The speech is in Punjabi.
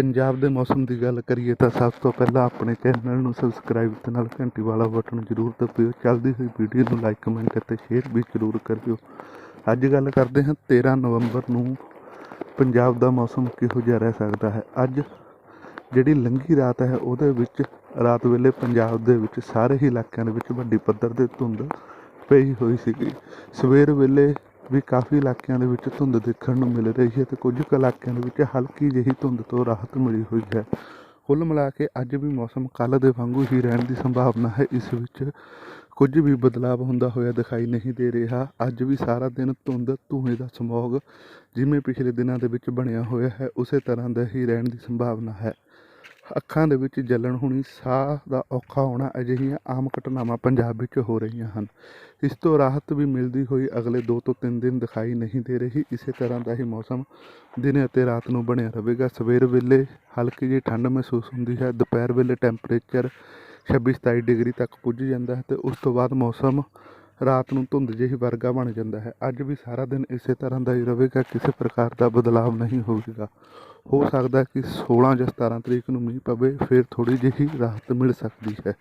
ਪੰਜਾਬ ਦੇ ਮੌਸਮ ਦੀ ਗੱਲ ਕਰੀਏ ਤਾਂ ਸਭ ਤੋਂ ਪਹਿਲਾਂ ਆਪਣੇ ਚੈਨਲ ਨੂੰ ਸਬਸਕ੍ਰਾਈਬ ਤੇ ਨਾਲ ਘੰਟੀ ਵਾਲਾ ਬਟਨ ਜ਼ਰੂਰ ਦਬਾਇਓ ਚੱਲਦੀ ਹੋਈ ਵੀਡੀਓ ਨੂੰ ਲਾਈਕ ਕਮੈਂਟ ਅਤੇ ਸ਼ੇਅਰ ਵੀ ਜ਼ਰੂਰ ਕਰਿਓ। ਅੱਜ ਗੱਲ ਕਰਦੇ ਹਾਂ 13 ਨਵੰਬਰ ਨੂੰ ਪੰਜਾਬ ਦਾ ਮੌਸਮ ਕਿਹੋ ਜਿਹਾ ਰਹਿ ਸਕਦਾ ਹੈ? ਅੱਜ ਜਿਹੜੀ ਲੰਘੀ ਰਾਤ ਹੈ, ਉਹਦੇ ਵਿੱਚ ਰਾਤ ਵੇਲੇ ਪੰਜਾਬ ਦੇ ਵਿੱਚ ਸਾਰੇ ਹੀ ਇਲਾਕਿਆਂ ਦੇ ਵਿੱਚ ਵੱਡੀ ਪੱਧਰ ਤੇ ਧੁੰਦ ਪਈ ਹੋਈ ਸੀਗੀ। ਸਵੇਰ ਵੇਲੇ ਵੀ ਕਾਫੀ ਇਲਾਕਿਆਂ ਦੇ ਵਿੱਚ ਧੁੰਦ ਦੇਖਣ ਨੂੰ ਮਿਲ ਰਹੀ ਹੈ ਤੇ ਕੁਝ ਕੁ ਇਲਾਕਿਆਂ ਦੇ ਵਿੱਚ ਹਲਕੀ ਜਿਹੀ ਧੁੰਦ ਤੋਂ ਰਾਹਤ ਮਿਲੀ ਹੋਈ ਹੈ। ਕੁੱਲ ਮਿਲਾ ਕੇ ਅੱਜ ਵੀ ਮੌਸਮ ਕੱਲ੍ਹ ਦੇ ਵਾਂਗੂ ਹੀ ਰਹਿਣ ਦੀ ਸੰਭਾਵਨਾ ਹੈ। ਇਸ ਵਿੱਚ ਕੁਝ ਵੀ ਬਦਲਾਅ ਹੁੰਦਾ ਹੋਇਆ ਦਿਖਾਈ ਨਹੀਂ ਦੇ ਰਿਹਾ। ਅੱਜ ਵੀ ਸਾਰਾ ਦਿਨ ਧੁੰਦ, ਧੂਏ ਦਾ ਸਮੋਗ ਜਿਵੇਂ ਪਿਛਲੇ ਦਿਨਾਂ ਦੇ ਵਿੱਚ ਬਣਿਆ ਹੋਇਆ ਹੈ, ਉਸੇ ਤਰ੍ਹਾਂ ਦਾ ਹੀ ਰਹਿਣ ਦੀ ਸੰਭਾਵਨਾ ਹੈ। ਅੱਖਾਂ ਦੇ ਵਿੱਚ ਜਲਣ ਹੋਣੀ ਸਾਹ ਦਾ ਔਖਾ ਹੋਣਾ ਅਜਿਹੀਆਂ ਆਮ ਘਟਨਾਵਾਂ ਪੰਜਾਬ ਵਿੱਚ ਹੋ ਰਹੀਆਂ ਹਨ। ਇਸ ਤੋਂ ਰਾਹਤ ਵੀ ਮਿਲਦੀ ਹੋਈ ਅਗਲੇ 2 ਤੋਂ 3 ਦਿਨ ਦਿਖਾਈ ਨਹੀਂ ਦੇ ਰਹੀ। ਇਸੇ ਤਰ੍ਹਾਂ ਦਾ ਹੀ ਮੌਸਮ ਦਿਨ ਅਤੇ ਰਾਤ ਨੂੰ ਬਣਿਆ ਰਹੇਗਾ। ਸਵੇਰ ਵੇਲੇ ਹਲਕੀ ਜਿਹੀ ਠੰਡ ਮਹਿਸੂਸ ਹੁੰਦੀ ਹੈ। ਦੁਪਹਿਰ ਵੇਲੇ ਟੈਂਪਰੇਚਰ 26-27 ਡਿਗਰੀ ਤੱਕ ਪੁੱਜ ਜਾਂਦਾ ਹੈ ਤੇ ਉਸ ਤੋਂ ਬਾਅਦ ਮੌਸਮ ਰਾਤ ਨੂੰ ਧੁੰਦ ਜਿਹੀ ਵਰਗਾ ਬਣ ਜਾਂਦਾ ਹੈ। ਅੱਜ ਵੀ ਸਾਰਾ ਦਿਨ ਇਸੇ ਤਰ੍ਹਾਂ ਦਾ ਹੀ ਰਹੇਗਾ, ਕਿਸੇ ਪ੍ਰਕਾਰ ਦਾ ਬਦਲਾਅ ਨਹੀਂ ਹੋਵੇਗਾ। ਹੋ ਸਕਦਾ ਕਿ 16 ਜਾਂ 17 ਤਰੀਕ ਨੂੰ ਮੀਂਹ ਪਵੇ, ਫਿਰ ਥੋੜੀ ਜਿਹੀ ਰਾਹਤ ਮਿਲ ਸਕਦੀ ਹੈ।